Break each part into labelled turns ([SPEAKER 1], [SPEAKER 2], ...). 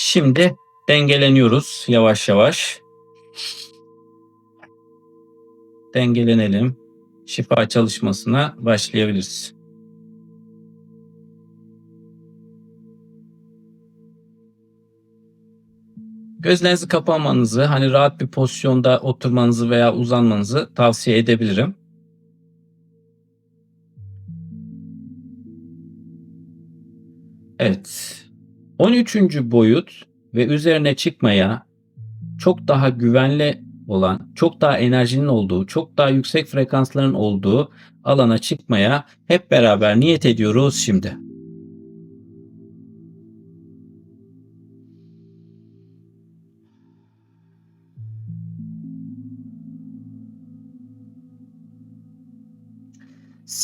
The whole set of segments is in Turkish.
[SPEAKER 1] Şimdi dengeleniyoruz yavaş yavaş. Dengelenelim. Şifa çalışmasına başlayabiliriz. Gözlerinizi kapamanızı, hani rahat bir pozisyonda oturmanızı veya uzanmanızı tavsiye edebilirim. Evet. 13. boyut ve üzerine çıkmaya çok daha güvenli olan, çok daha enerjinin olduğu, çok daha yüksek frekansların olduğu alana çıkmaya hep beraber niyet ediyoruz şimdi.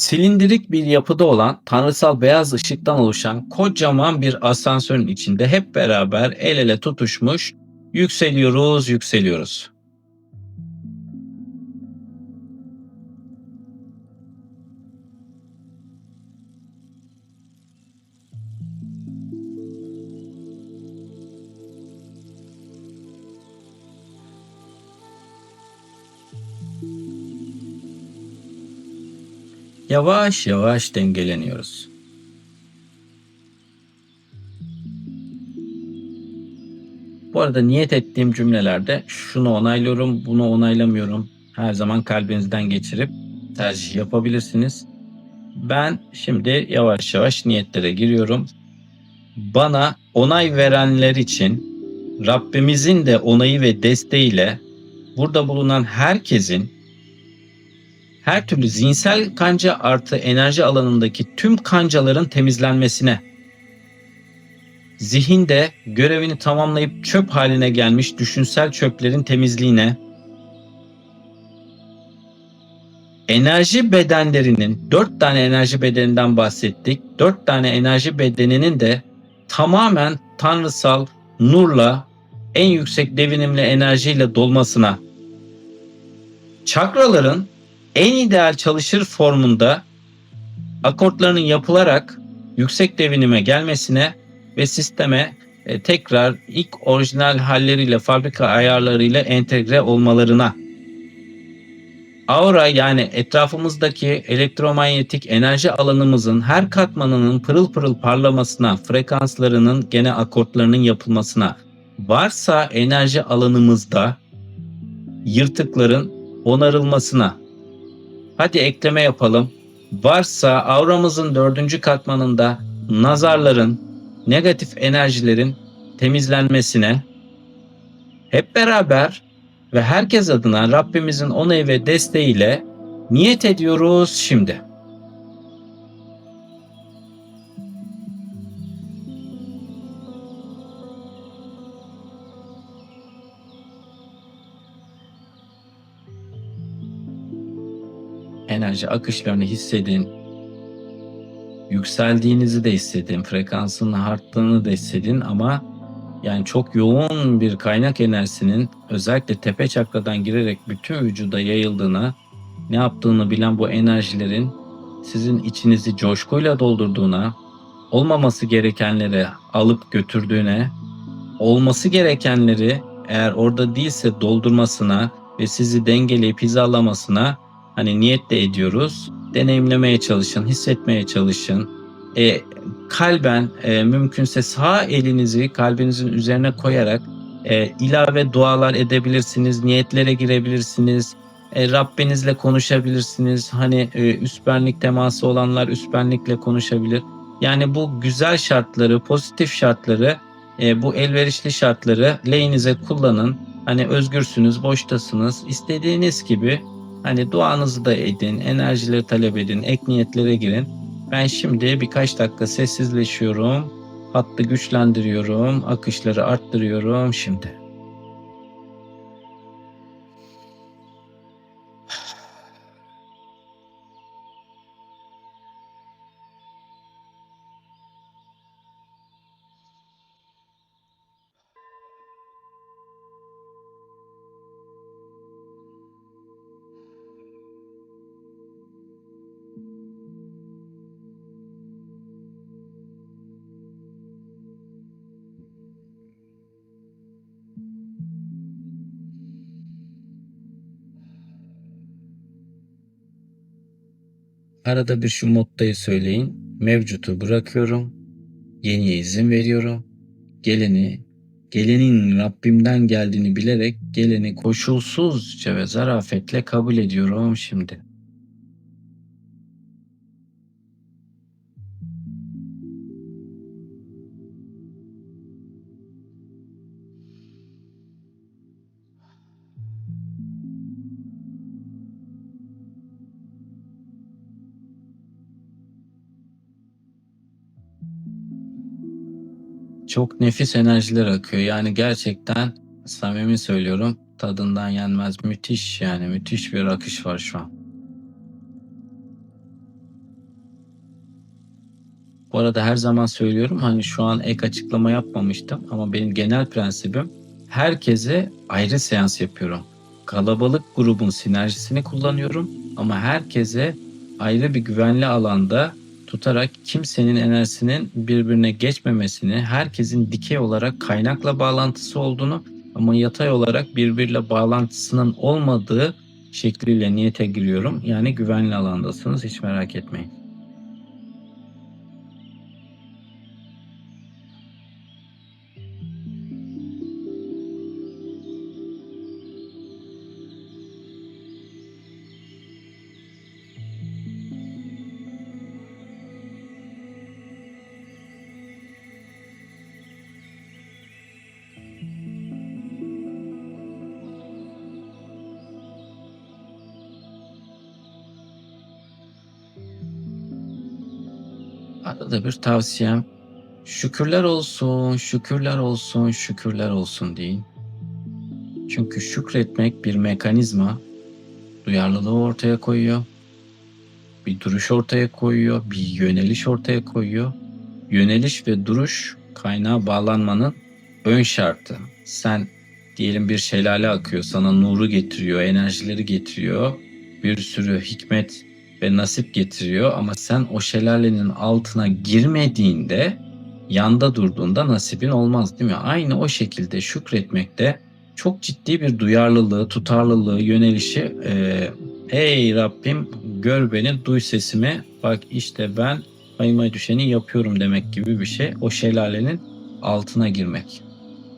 [SPEAKER 1] Silindirik bir yapıda olan tanrısal beyaz ışıktan oluşan kocaman bir asansörün içinde hep beraber el ele tutuşmuş yükseliyoruz, yükseliyoruz. Yavaş yavaş dengeleniyoruz. Bu arada niyet ettiğim cümlelerde şunu onaylıyorum, bunu onaylamıyorum. Her zaman kalbinizden geçirip tercih yapabilirsiniz. Ben şimdi yavaş yavaş niyetlere giriyorum. Bana onay verenler için Rabbimizin de onayı ve desteğiyle burada bulunan herkesin her türlü zihinsel kanca artı enerji alanındaki tüm kancaların temizlenmesine, zihinde görevini tamamlayıp çöp haline gelmiş düşünsel çöplerin temizliğine, enerji bedenlerinin dört tane enerji bedeninden bahsettik. Dört tane enerji bedeninin de tamamen tanrısal nurla en yüksek devinimli enerjiyle dolmasına, çakraların en ideal çalışır formunda akortlarının yapılarak yüksek devinime gelmesine ve sisteme e, tekrar ilk orijinal halleriyle fabrika ayarlarıyla entegre olmalarına. Aura yani etrafımızdaki elektromanyetik enerji alanımızın her katmanının pırıl pırıl parlamasına, frekanslarının gene akortlarının yapılmasına, varsa enerji alanımızda yırtıkların onarılmasına, Hadi ekleme yapalım. Varsa auramızın dördüncü katmanında nazarların, negatif enerjilerin temizlenmesine hep beraber ve herkes adına Rabbimizin onayı ve desteğiyle niyet ediyoruz şimdi. Enerji akışlarını hissedin. Yükseldiğinizi de hissedin. Frekansın arttığını da hissedin ama yani çok yoğun bir kaynak enerjisinin özellikle tepe çakradan girerek bütün vücuda yayıldığına, ne yaptığını bilen bu enerjilerin sizin içinizi coşkuyla doldurduğuna, olmaması gerekenleri alıp götürdüğüne, olması gerekenleri eğer orada değilse doldurmasına ve sizi dengeleyip hizalamasına Hani niyet de ediyoruz. Deneyimlemeye çalışın, hissetmeye çalışın. E, kalben e, mümkünse sağ elinizi kalbinizin üzerine koyarak e, ilave dualar edebilirsiniz, niyetlere girebilirsiniz. E, Rabbinizle konuşabilirsiniz. Hani e, üst teması olanlar üst benlikle konuşabilir. Yani bu güzel şartları, pozitif şartları, e, bu elverişli şartları lehinize kullanın. Hani özgürsünüz, boştasınız. İstediğiniz gibi Hani duanızı da edin, enerjileri talep edin, ek niyetlere girin. Ben şimdi birkaç dakika sessizleşiyorum. Hattı güçlendiriyorum, akışları arttırıyorum şimdi. Arada bir şu moddayı söyleyin. Mevcutu bırakıyorum. Yeniye izin veriyorum. Geleni, gelenin Rabbimden geldiğini bilerek geleni koşulsuzca ve zarafetle kabul ediyorum şimdi. Çok nefis enerjiler akıyor. Yani gerçekten samimi söylüyorum tadından yenmez. Müthiş yani müthiş bir akış var şu an. Bu arada her zaman söylüyorum hani şu an ek açıklama yapmamıştım ama benim genel prensibim herkese ayrı seans yapıyorum. Kalabalık grubun sinerjisini kullanıyorum ama herkese ayrı bir güvenli alanda tutarak kimsenin enerjisinin birbirine geçmemesini, herkesin dikey olarak kaynakla bağlantısı olduğunu ama yatay olarak birbiriyle bağlantısının olmadığı şekliyle niyete giriyorum. Yani güvenli alandasınız hiç merak etmeyin. Arada bir tavsiyem şükürler olsun, şükürler olsun, şükürler olsun deyin. Çünkü şükretmek bir mekanizma, duyarlılığı ortaya koyuyor. Bir duruş ortaya koyuyor, bir yöneliş ortaya koyuyor. Yöneliş ve duruş kaynağa bağlanmanın ön şartı. Sen diyelim bir şelale akıyor, sana nuru getiriyor, enerjileri getiriyor. Bir sürü hikmet ve nasip getiriyor ama sen o şelalenin altına girmediğinde yanda durduğunda nasibin olmaz değil mi? Aynı o şekilde şükretmekte çok ciddi bir duyarlılığı, tutarlılığı, yönelişi e, hey Rabbim gör beni, duy sesimi, bak işte ben payıma düşeni yapıyorum demek gibi bir şey. O şelalenin altına girmek.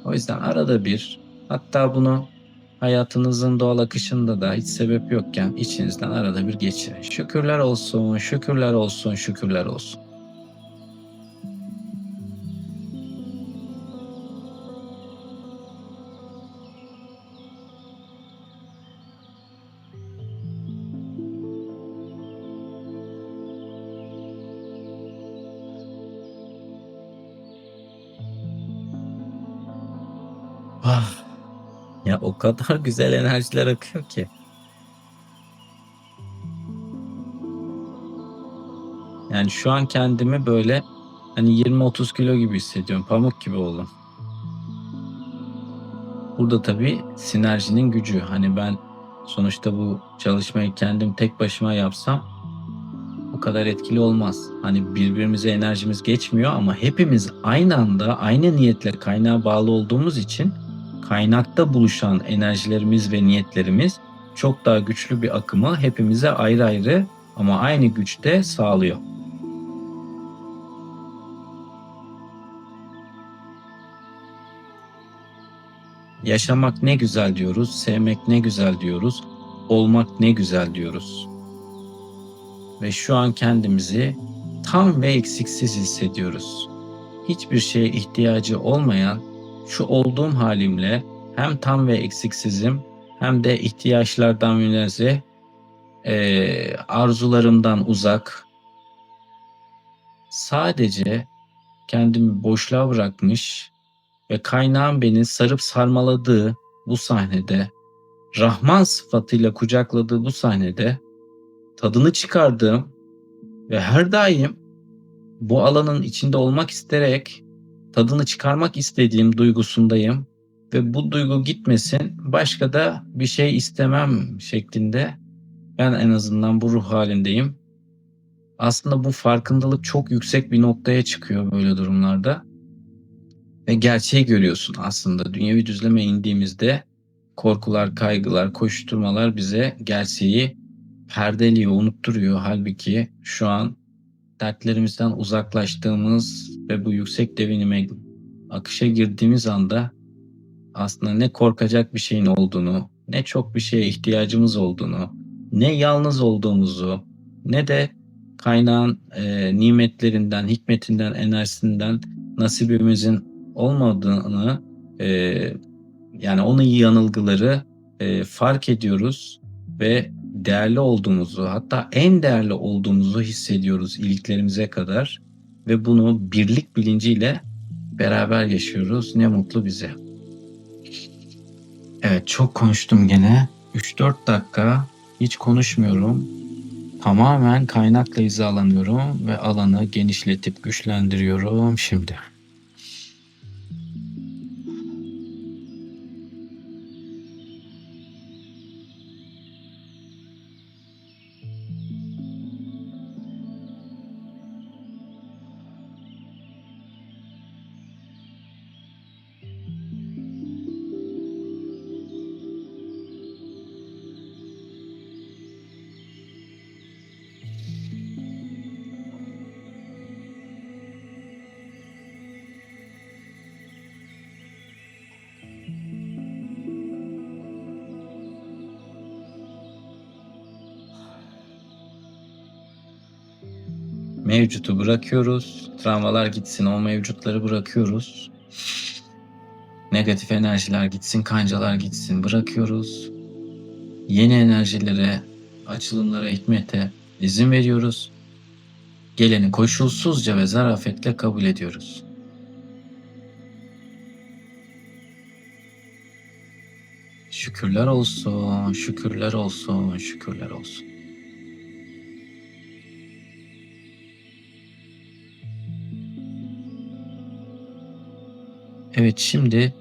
[SPEAKER 1] O yüzden arada bir hatta bunu hayatınızın doğal akışında da hiç sebep yokken içinizden arada bir geçirin. Şükürler olsun, şükürler olsun, şükürler olsun. O kadar güzel enerjiler akıyor ki. Yani şu an kendimi böyle hani 20-30 kilo gibi hissediyorum. Pamuk gibi oldum. Burada tabii sinerjinin gücü. Hani ben sonuçta bu çalışmayı kendim tek başıma yapsam bu kadar etkili olmaz. Hani birbirimize enerjimiz geçmiyor ama hepimiz aynı anda aynı niyetle kaynağa bağlı olduğumuz için kaynakta buluşan enerjilerimiz ve niyetlerimiz çok daha güçlü bir akımı hepimize ayrı ayrı ama aynı güçte sağlıyor. Yaşamak ne güzel diyoruz, sevmek ne güzel diyoruz, olmak ne güzel diyoruz. Ve şu an kendimizi tam ve eksiksiz hissediyoruz. Hiçbir şeye ihtiyacı olmayan şu olduğum halimle hem tam ve eksiksizim hem de ihtiyaçlardan münezzeh, e, arzularımdan uzak, sadece kendimi boşluğa bırakmış ve kaynağın beni sarıp sarmaladığı bu sahnede, Rahman sıfatıyla kucakladığı bu sahnede tadını çıkardığım ve her daim bu alanın içinde olmak isterek tadını çıkarmak istediğim duygusundayım ve bu duygu gitmesin başka da bir şey istemem şeklinde ben en azından bu ruh halindeyim. Aslında bu farkındalık çok yüksek bir noktaya çıkıyor böyle durumlarda. Ve gerçeği görüyorsun aslında. Dünyevi düzleme indiğimizde korkular, kaygılar, koşturmalar bize gerçeği perdeliyor, unutturuyor. Halbuki şu an dertlerimizden uzaklaştığımız ve bu yüksek devinime akışa girdiğimiz anda aslında ne korkacak bir şeyin olduğunu, ne çok bir şeye ihtiyacımız olduğunu, ne yalnız olduğumuzu, ne de kaynağın e, nimetlerinden, hikmetinden, enerjisinden nasibimizin olmadığını, e, yani onun yanılgıları e, fark ediyoruz ve değerli olduğumuzu, hatta en değerli olduğumuzu hissediyoruz iliklerimize kadar ve bunu birlik bilinciyle beraber yaşıyoruz. Ne mutlu bize. Evet çok konuştum gene. 3-4 dakika hiç konuşmuyorum. Tamamen kaynakla hizalanıyorum ve alanı genişletip güçlendiriyorum şimdi. Mevcutu bırakıyoruz. Travmalar gitsin, o mevcutları bırakıyoruz. Negatif enerjiler gitsin, kancalar gitsin, bırakıyoruz. Yeni enerjilere, açılımlara, hikmete izin veriyoruz. Geleni koşulsuzca ve zarafetle kabul ediyoruz. Şükürler olsun, şükürler olsun, şükürler olsun. Evet şimdi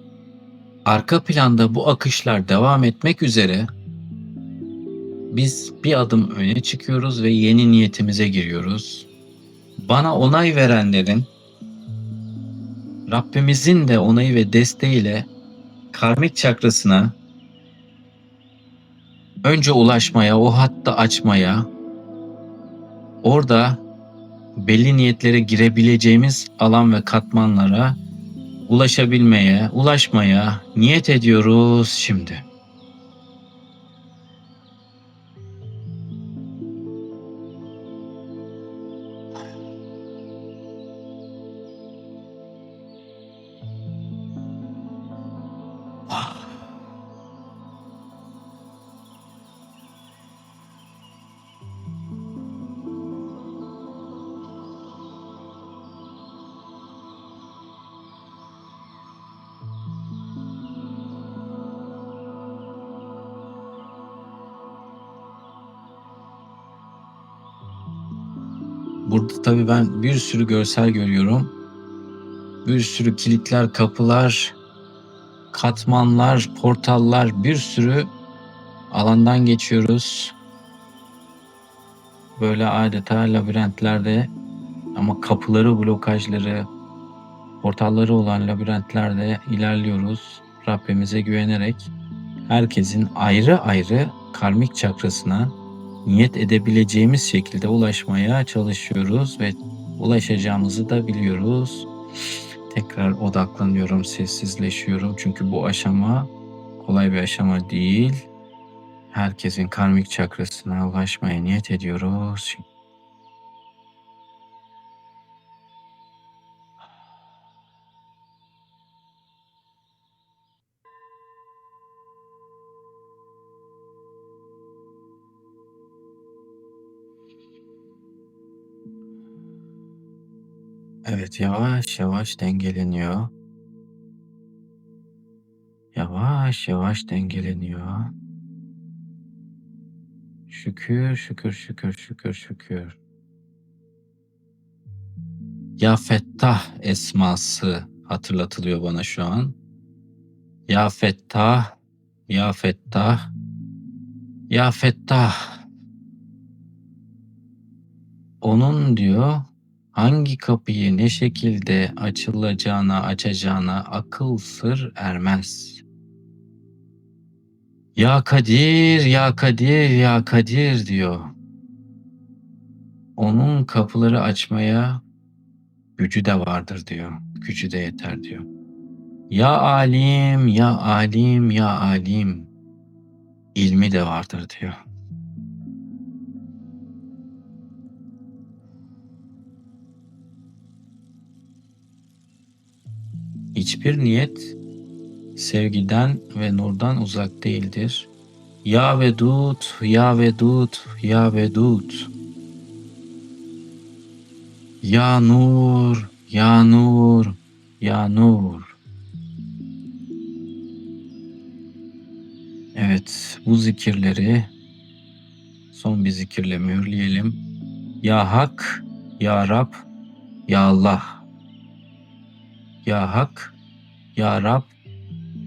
[SPEAKER 1] arka planda bu akışlar devam etmek üzere biz bir adım öne çıkıyoruz ve yeni niyetimize giriyoruz. Bana onay verenlerin Rabbimizin de onayı ve desteğiyle karmik çakrasına önce ulaşmaya, o hatta açmaya, orada belli niyetlere girebileceğimiz alan ve katmanlara ulaşabilmeye, ulaşmaya niyet ediyoruz şimdi. Burada tabii ben bir sürü görsel görüyorum. Bir sürü kilitler, kapılar, katmanlar, portallar, bir sürü alandan geçiyoruz. Böyle adeta labirentlerde ama kapıları, blokajları, portalları olan labirentlerde ilerliyoruz. Rabbimize güvenerek herkesin ayrı ayrı karmik çakrasına niyet edebileceğimiz şekilde ulaşmaya çalışıyoruz ve ulaşacağımızı da biliyoruz. Tekrar odaklanıyorum, sessizleşiyorum. Çünkü bu aşama kolay bir aşama değil. Herkesin karmik çakrasına ulaşmaya niyet ediyoruz. Yavaş yavaş dengeleniyor. Yavaş yavaş dengeleniyor. Şükür, şükür, şükür, şükür, şükür. Ya Fettah esması hatırlatılıyor bana şu an. Ya Fettah, Ya Fettah, Ya Fettah. Onun diyor hangi kapıyı ne şekilde açılacağına, açacağına akıl sır ermez. Ya Kadir, ya Kadir, ya Kadir diyor. Onun kapıları açmaya gücü de vardır diyor. Gücü de yeter diyor. Ya alim, ya alim, ya alim. ilmi de vardır diyor. Hiçbir niyet sevgiden ve nurdan uzak değildir. Ya Vedud, Ya Vedud, Ya Vedud. Ya Nur, Ya Nur, Ya Nur. Evet, bu zikirleri son bir zikirle mühürleyelim. Ya Hak, Ya Rab, Ya Allah. Ya Hak, Ya Rab,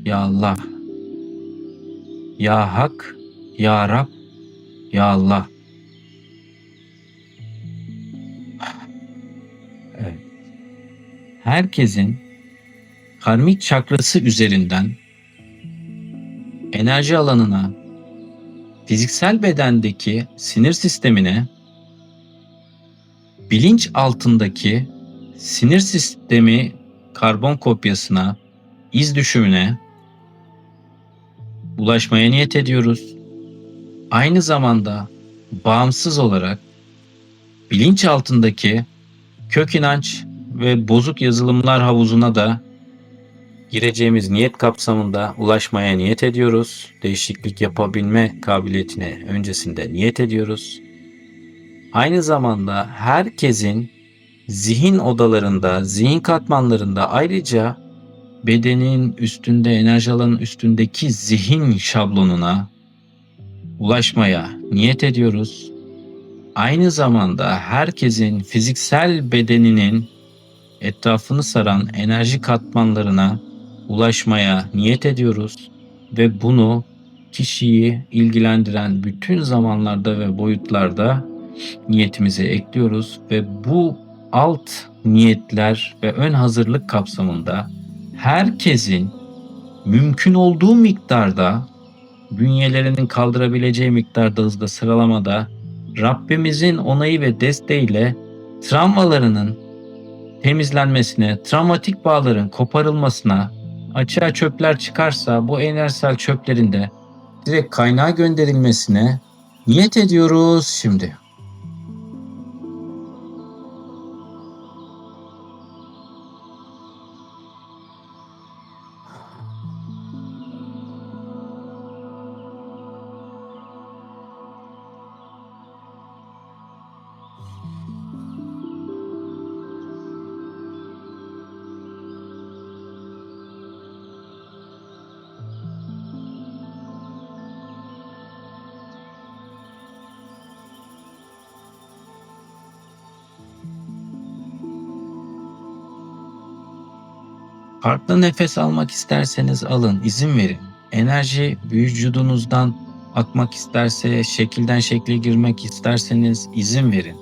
[SPEAKER 1] Ya Allah. Ya Hak, Ya Rab, Ya Allah. Evet. Herkesin karmik çakrası üzerinden enerji alanına, fiziksel bedendeki sinir sistemine, bilinç altındaki sinir sistemi karbon kopyasına, iz düşümüne ulaşmaya niyet ediyoruz. Aynı zamanda bağımsız olarak bilinç altındaki kök inanç ve bozuk yazılımlar havuzuna da gireceğimiz niyet kapsamında ulaşmaya niyet ediyoruz. Değişiklik yapabilme kabiliyetine öncesinde niyet ediyoruz. Aynı zamanda herkesin zihin odalarında, zihin katmanlarında ayrıca bedenin üstünde, enerji alanının üstündeki zihin şablonuna ulaşmaya niyet ediyoruz. Aynı zamanda herkesin fiziksel bedeninin etrafını saran enerji katmanlarına ulaşmaya niyet ediyoruz ve bunu kişiyi ilgilendiren bütün zamanlarda ve boyutlarda niyetimize ekliyoruz ve bu alt niyetler ve ön hazırlık kapsamında herkesin mümkün olduğu miktarda bünyelerinin kaldırabileceği miktarda hızda sıralamada Rabbimizin onayı ve desteğiyle travmalarının temizlenmesine, travmatik bağların koparılmasına, açığa çöpler çıkarsa bu enerjisel çöplerin de direkt kaynağa gönderilmesine niyet ediyoruz şimdi. Farklı nefes almak isterseniz alın, izin verin. Enerji vücudunuzdan akmak isterse, şekilden şekle girmek isterseniz izin verin.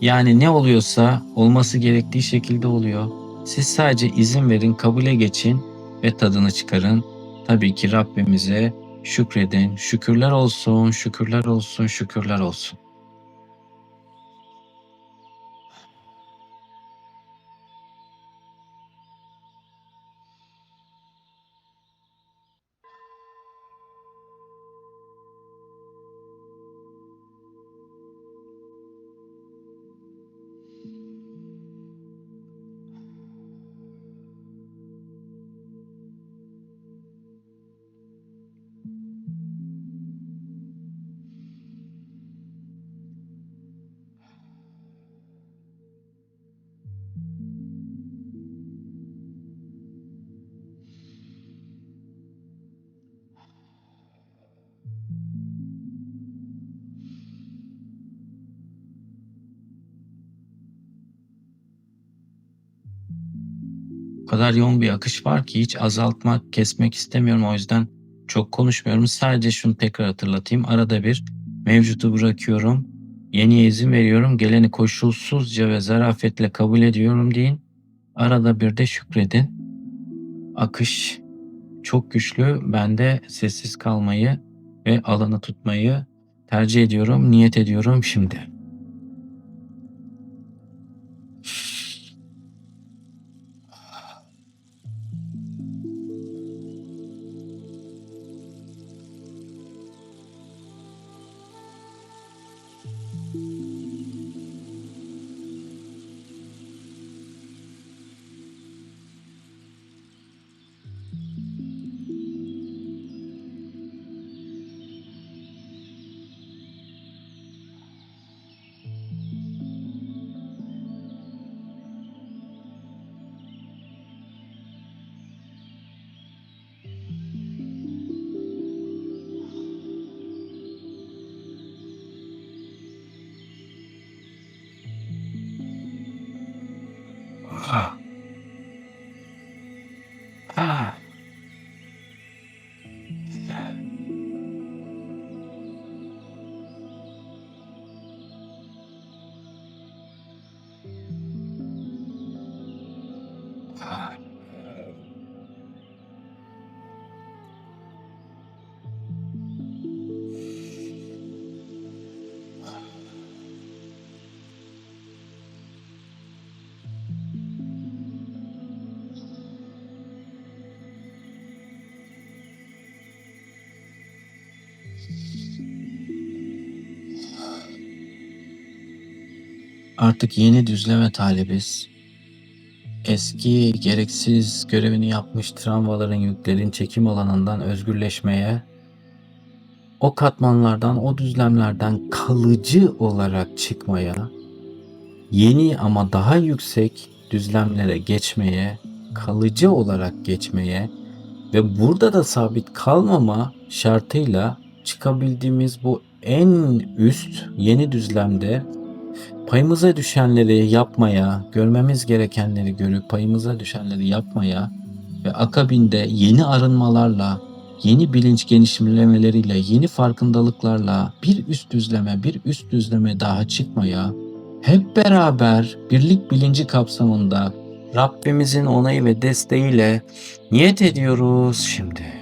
[SPEAKER 1] Yani ne oluyorsa olması gerektiği şekilde oluyor. Siz sadece izin verin, kabule geçin ve tadını çıkarın. Tabii ki Rabbimize şükredin. Şükürler olsun, şükürler olsun, şükürler olsun. Kadar yoğun bir akış var ki hiç azaltmak, kesmek istemiyorum. O yüzden çok konuşmuyorum. Sadece şunu tekrar hatırlatayım. Arada bir mevcutu bırakıyorum. Yeniye izin veriyorum. Geleni koşulsuzca ve zarafetle kabul ediyorum deyin. Arada bir de şükredin. Akış çok güçlü. Ben de sessiz kalmayı ve alanı tutmayı tercih ediyorum, niyet ediyorum şimdi. Artık yeni düzleme talibiz. Eski gereksiz görevini yapmış travmaların yüklerin çekim alanından özgürleşmeye, o katmanlardan, o düzlemlerden kalıcı olarak çıkmaya, yeni ama daha yüksek düzlemlere geçmeye, kalıcı olarak geçmeye ve burada da sabit kalmama şartıyla çıkabildiğimiz bu en üst yeni düzlemde payımıza düşenleri yapmaya, görmemiz gerekenleri görüp payımıza düşenleri yapmaya ve akabinde yeni arınmalarla, yeni bilinç genişlemeleriyle, yeni farkındalıklarla bir üst düzleme, bir üst düzleme daha çıkmaya, hep beraber birlik bilinci kapsamında Rabbimizin onayı ve desteğiyle niyet ediyoruz şimdi.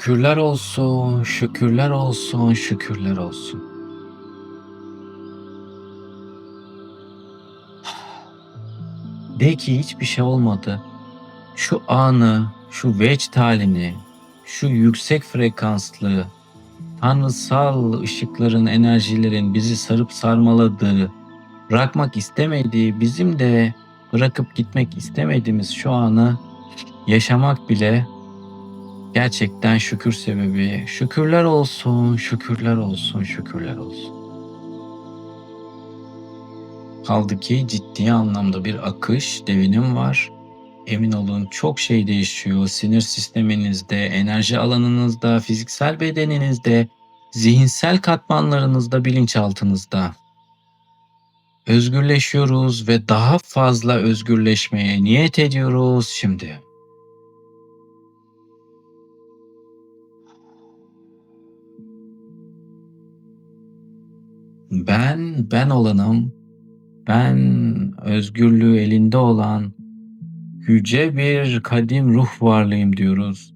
[SPEAKER 1] Şükürler olsun, şükürler olsun, şükürler olsun. De ki hiçbir şey olmadı. Şu anı, şu vecd halini, şu yüksek frekanslı, tanrısal ışıkların, enerjilerin bizi sarıp sarmaladığı, bırakmak istemediği, bizim de bırakıp gitmek istemediğimiz şu anı yaşamak bile gerçekten şükür sebebi. Şükürler olsun, şükürler olsun, şükürler olsun. Kaldı ki ciddi anlamda bir akış, devinim var. Emin olun çok şey değişiyor. Sinir sisteminizde, enerji alanınızda, fiziksel bedeninizde, zihinsel katmanlarınızda, bilinçaltınızda. Özgürleşiyoruz ve daha fazla özgürleşmeye niyet ediyoruz şimdi. Ben, ben olanım. Ben özgürlüğü elinde olan yüce bir kadim ruh varlığıyım diyoruz.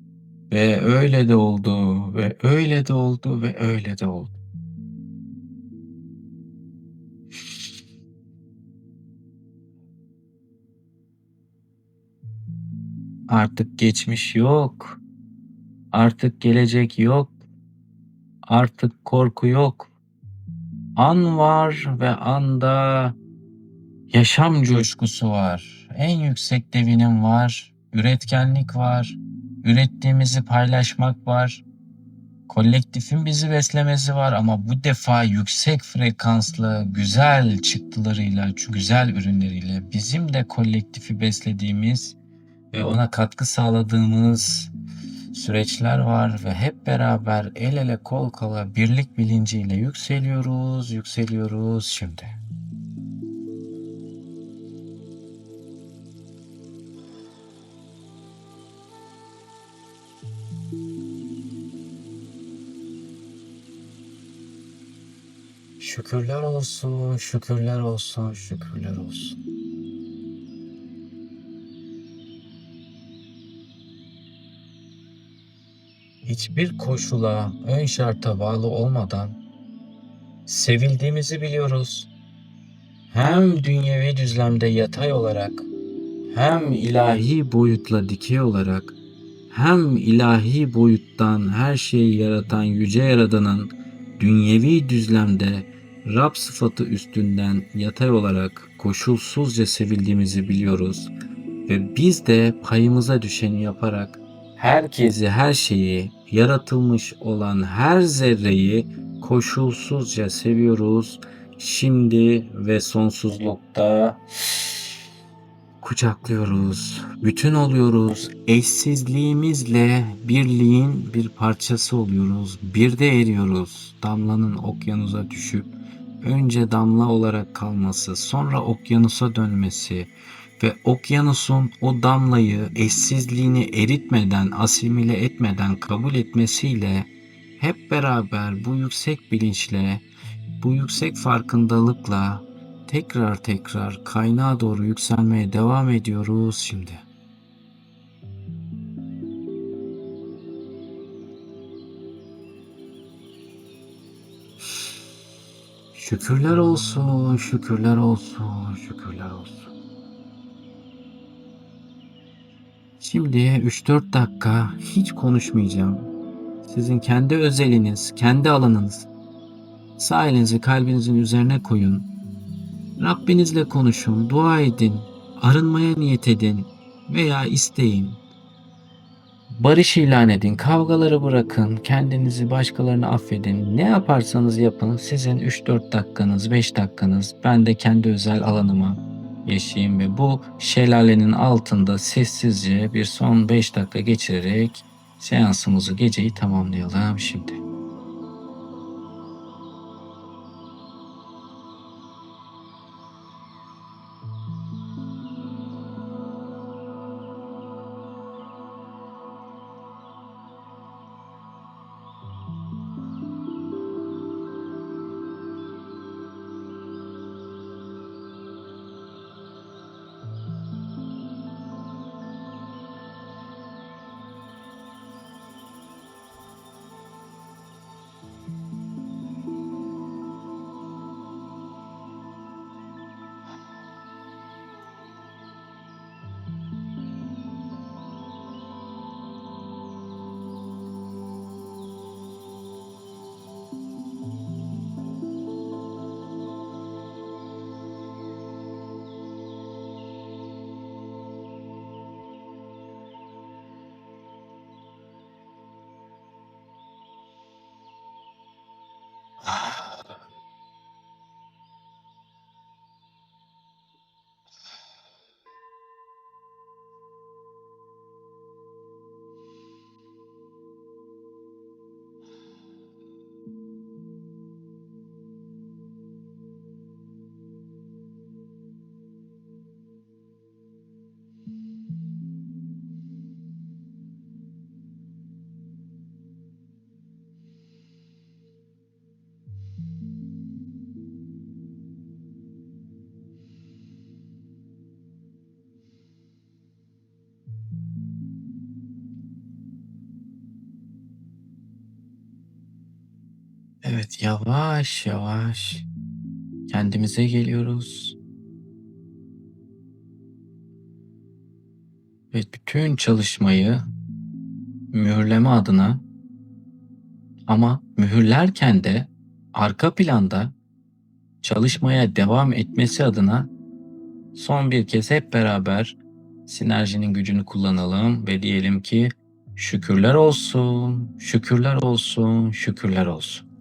[SPEAKER 1] Ve öyle de oldu ve öyle de oldu ve öyle de oldu. Artık geçmiş yok. Artık gelecek yok. Artık korku yok. An var ve anda yaşam coşkusu var. En yüksek devinim var. Üretkenlik var. Ürettiğimizi paylaşmak var. Kolektifin bizi beslemesi var ama bu defa yüksek frekanslı, güzel çıktılarıyla, güzel ürünleriyle bizim de kolektifi beslediğimiz ve ona katkı sağladığımız süreçler var ve hep beraber el ele kol kola birlik bilinciyle yükseliyoruz, yükseliyoruz şimdi. Şükürler olsun, şükürler olsun, şükürler olsun. Hiçbir koşula, ön şarta bağlı olmadan sevildiğimizi biliyoruz. Hem dünyevi düzlemde yatay olarak, hem ilahi boyutla dikey olarak, hem ilahi boyuttan her şeyi yaratan yüce yaradanın dünyevi düzlemde Rab sıfatı üstünden yatay olarak koşulsuzca sevildiğimizi biliyoruz ve biz de payımıza düşeni yaparak herkesi, her şeyi, yaratılmış olan her zerreyi koşulsuzca seviyoruz. Şimdi ve sonsuzlukta kucaklıyoruz, bütün oluyoruz. Eşsizliğimizle birliğin bir parçası oluyoruz. Bir de eriyoruz. Damlanın okyanusa düşüp önce damla olarak kalması, sonra okyanusa dönmesi ve okyanusun o damlayı eşsizliğini eritmeden, asimile etmeden kabul etmesiyle hep beraber bu yüksek bilinçle, bu yüksek farkındalıkla tekrar tekrar kaynağa doğru yükselmeye devam ediyoruz şimdi. Şükürler olsun, şükürler olsun, şükürler olsun. Şimdi 3-4 dakika hiç konuşmayacağım. Sizin kendi özeliniz, kendi alanınız. Sağ elinizi kalbinizin üzerine koyun. Rabbinizle konuşun, dua edin, arınmaya niyet edin veya isteyin. Barış ilan edin, kavgaları bırakın, kendinizi başkalarına affedin. Ne yaparsanız yapın, sizin 3-4 dakikanız, 5 dakikanız, ben de kendi özel alanıma yaşayayım ve bu şelalenin altında sessizce bir son 5 dakika geçirerek seansımızı, geceyi tamamlayalım şimdi. Evet, yavaş yavaş kendimize geliyoruz. Ve bütün çalışmayı mühürleme adına ama mühürlerken de arka planda çalışmaya devam etmesi adına son bir kez hep beraber sinerjinin gücünü kullanalım ve diyelim ki şükürler olsun, şükürler olsun, şükürler olsun.